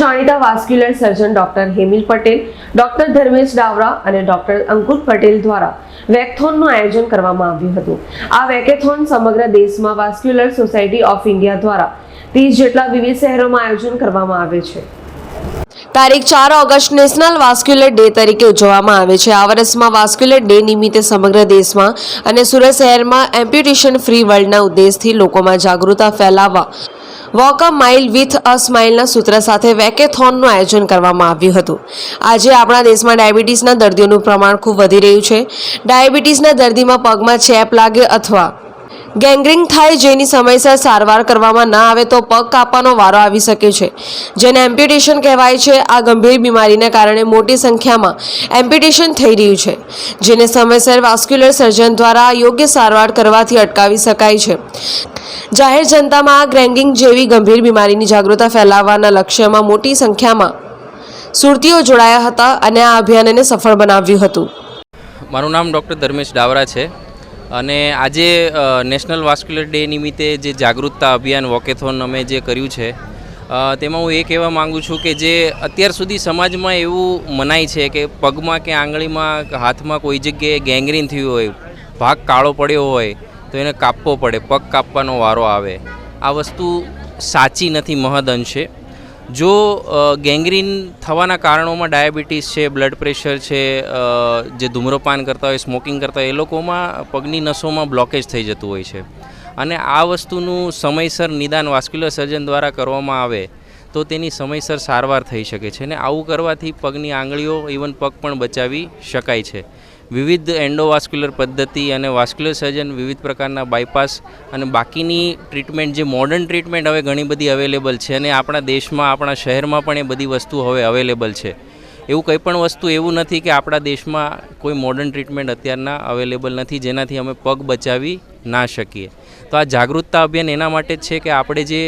જાણીતા vascular surgeon doctor Hemil Patel, doctor Dharmesh Davra અને doctor અંકુર પટેલ દ્વારા વેકેથોનનું આયોજન કરવામાં આવ્યું હતું. આ વેકેથોન સમગ્ર દેશમાં વાસ્ક્યુલર સોસાયટી ઓફ ઇન્ડિયા દ્વારા ત્રીસ જેટલા વિવિધ શહેરોમાં આયોજન કરવામાં આવે છે. તારીખ ચાર ઓગસ્ટ નેશનલ વાસ્ક્યુલર ડે તરીકે ઉજવવામાં આવે છે. આ વર્ષમાં વાસ્ક્યુલર ડે નિમિત્તે સમગ્ર દેશમાં અને સુરત શહેરમાં એમ્પ્યુટેશન ફ્રી વર્લ્ડના ઉદ્દેશથી લોકોમાં જાગૃતતા ફેલાવવા walk a mile with a સ્માઇલના સૂત્ર સાથે વેકેથોનનું આયોજન કરવામાં આવ્યું હતું. આજે આપણા દેશમાં ડાયાબિટીસના દર્દીઓનું પ્રમાણ ખૂબ વધી રહ્યું છે. ડાયાબિટીસના દર્દીમાં પગમાં ચેપ લાગે અથવા ગેંગ્રીન થાય જેની સમયસર સારવાર કરવામાં ના આવે તો પગ કાપવાનો વારો આવી શકે છે. જેને એમ્પ્યુટેશન કહેવાય છે, આ ગંભીર બીમારીને કારણે મોટી સંખ્યામાં એમ્પ્યુટેશન થઈ રહ્યું છે, જેને સમયસર વાસ્ક્યુલર સર્જન દ્વારા યોગ્ય સારવાર કરવાથી અટકાવી શકાય છે. જાહેર જનતામાં આ ગ્રેંગિંગ જેવી ગંભીર બીમારીની જાગૃતતા ફેલાવવાના લક્ષ્યમાં મોટી સંખ્યામાં સુરતીઓ જોડાયા હતા અને આ અભિયાનને સફળ બનાવ્યું હતું. મારું નામ ડૉક્ટર ધર્મેશ ડાવરા છે. અને આજે નેશનલ વાસ્ક્યુલર ડે નિમિત્તે જે જાગૃતતા અભિયાન વોકેથોન અમે જે કર્યું છે તેમાં હું એ કહેવા માગું છું કે જે અત્યાર સુધી સમાજમાં એવું મનાય છે કે પગમાં કે આંગળીમાં હાથમાં કોઈ જગ્યાએ ગેંગરીન થયું હોય, ભાગ કાળો પડ્યો હોય, તો એને કાપવો પડે, પગ કાપવાનો વારો આવે. આ વસ્તુ સાચી નથી મહદઅંશે જો ગેંગ્રીન થવાના કારણોમાં ડાયાબિટીસ છે, બ્લડ પ્રેશર છે જે ધૂમ્રપાન કરતા હોય, સ્મોકિંગ કરતા હોય, એ લોકોમાં પગની નસોમાં બ્લોકેજ થઈ જતું હોય છે. અને આ વસ્તુનું સમયસર નિદાન વાસ્ક્યુલર સર્જન દ્વારા કરવામાં આવે, તો તેની સમયસર સારવાર થઈ શકે છે. અને આવું કરવાથી પગની આંગળીઓ, ઇવન પગ પણ બચાવી શકાય છે. વિવિધ એન્ડોવાસ્ક્યુલર પદ્ધતિ અને વાસ્ક્યુલર સર્જન, વિવિધ પ્રકારના બાયપાસ અને બાકીની ટ્રીટમેન્ટ, જે મોડર્ન ટ્રીટમેન્ટ હવે ઘણી બધી અવેલેબલ છે અને આપણા દેશમાં, આપણા શહેરમાં પણ એ બધી વસ્તુ હવે અવેલેબલ છે. એવું કંઈ પણ વસ્તુ એવું નથી કે આપણા દેશમાં કોઈ મોડર્ન ટ્રીટમેન્ટ અત્યારના અવેલેબલ નથી, જેનાથી અમે પગ બચાવી ના શકીએ. તો આ જાગૃતતા અભિયાન એના માટે જ છે કે આપણે જે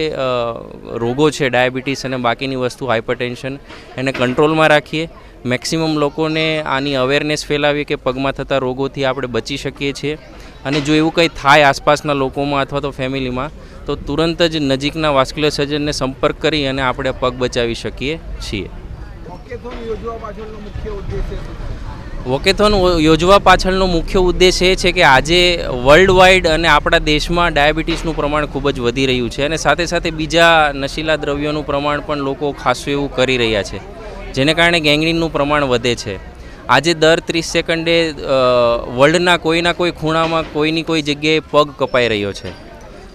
રોગો છે, ડાયાબિટીસ અને બાકીની વસ્તુ હાઇપરટેન્શન એને કંટ્રોલમાં રાખીએ. મેક્સિમમ લોકોને આની અવેરનેસ ફેલાવીએ કે પગમાં થતા રોગોથી આપણે બચી શકીએ છીએ. અને જો એવું કંઈ થાય આસપાસના લોકોમાં અથવા તો ફેમિલીમાં તો તુરંત જ નજીકના વાસ્ક્યુલર સર્જનને સંપર્ક કરી અને આપણે પગ બચાવી શકીએ છીએ. વોકેથોન યોજવા પાછળનો મુખ્ય ઉદ્દેશ્ય શું? છે? વોકેથોન યોજવા પાછળનો મુખ્ય ઉદ્દેશ એ છે કે આજે વર્લ્ડ વાઇડ અને આપણા દેશમાં ડાયાબિટીસનું પ્રમાણ ખૂબ જ વધી રહ્યું છે અને સાથે સાથે બીજા નશીલા દ્રવ્યોનું પ્રમાણ પણ લોકો ખાસું એવું કરી રહ્યા છે. જેને કારણે ગેંગરીનનું પ્રમાણ વધે છે. આજે દર ત્રીસ સેકન્ડે વર્લ્ડના કોઈના કોઈ ખૂણામાં કોઈની કોઈ જગ્યાએ પગ કપાઈ રહ્યો છે.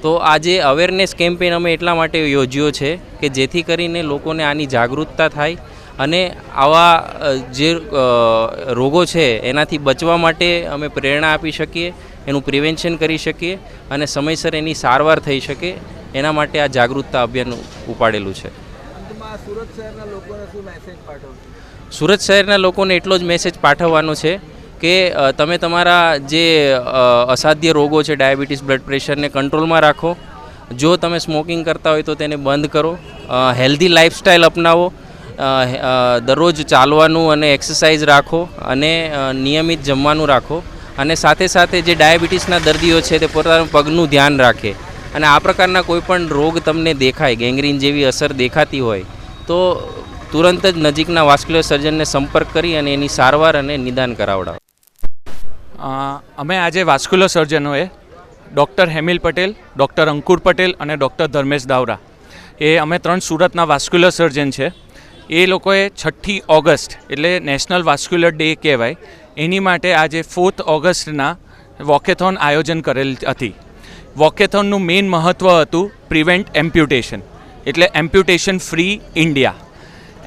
તો આજે અવેરનેસ કેમ્પેન અમે એટલા માટે યોજ્યો છે કે જેથી કરીને લોકોને આની જાગૃતતા થાય અને આવા જે રોગો છે એનાથી બચવા માટે અમે પ્રેરણા આપી શકીએ, એનું પ્રિવેન્શન કરી શકીએ અને સમયસર એની સારવાર થઈ શકે, એના માટે આ જાગૃતતા અભિયાન ઉપાડેલું છે. સુરત શહેરના લોકોને એટલો જ મેસેજ પાઠવવાનો છે કે તમે તમારા જે અસાધ્ય રોગો છે, ડાયાબિટીસ, બ્લડ પ્રેશરને કંટ્રોલમાં રાખો. જો તમે સ્મોકિંગ કરતા હોય તો તેને બંધ કરો. હેલ્ધી લાઇફસ્ટાઇલ અપનાવો. દરરોજ ચાલવાનું અને એક્સરસાઇઝ રાખો અને નિયમિત જમવાનું રાખો. અને સાથે સાથે જે ડાયાબિટીસના દર્દીઓ છે તે પોતાના પગનું ધ્યાન રાખે. અને આ પ્રકારના કોઈપણ રોગ તમને દેખાય, ગેંગ્રીન જેવી અસર દેખાતી હોય તો તુરંત જ નજીકના વાસ્ક્યુલર સર્જનને સંપર્ક કરી અને એની સારવાર અને નિદાન કરાવડાવો અમે આજે વાસ્ક્યુલર સર્જનોએ ડૉક્ટર હેમિલ પટેલ, ડૉક્ટર અંકુર પટેલ અને ડૉક્ટર ધર્મેશ દાવરા. એ અમે ત્રણ સુરતના વાસ્ક્યુલર સર્જન છે. એ લોકોએ છઠ્ઠી ઓગસ્ટ, એટલે નેશનલ વાસ્ક્યુલર ડે કહેવાય, એની માટે આજે ફોર્થ ઓગસ્ટના વોકેથોન આયોજન કરેલ હતી. વોકેથોનનું મેઇન મહત્ત્વ હતું પ્રિવેન્ટ એમ્પ્યુટેશન. એટલે એમ્પ્યુટેશન ફ્રી ઇન્ડિયા.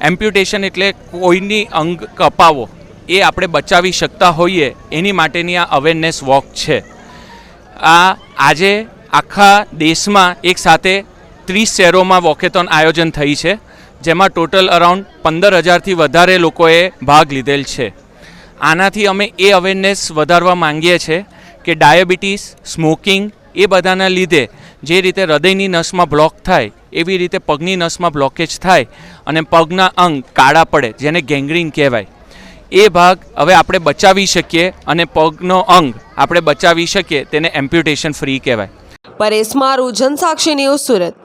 એમ્પ્યુટેશન એટલે કોઈની અંગ કપાવો. એ આપણે બચાવી શકતા હોઈએ, એની માટેની આ અવેરનેસ વોક છે. આ આજે આખા દેશમાં એક સાથે ત્રીસ શહેરોમાં વોકેથોન આયોજન થઈ છે, જેમાં ટોટલ અરાઉન્ડ પંદર હજારથી વધારે લોકોએ ભાગ લીધેલ છે. આનાથી અમે એ અવેરનેસ વધારવા માંગીએ છીએ કે ડાયાબિટીસ સ્મોકિંગ એ બધાના લીધે જે રીતે હૃદયની નસમાં બ્લોક થાય એવી રીતે પગની નસમાં બ્લોકેજ થાય અને પગના અંગ કાળા પડે, જેને ગેંગ્રીન કહેવાય. એ ભાગ હવે આપણે બચાવી શકીએ અને પગનો અંગ આપણે બચાવી શકીએ, તેને એમ્પ્યુટેશન ફ્રી કહેવાય. પરેશ મારું જનસાક્ષી ન્યૂઝ સુરત.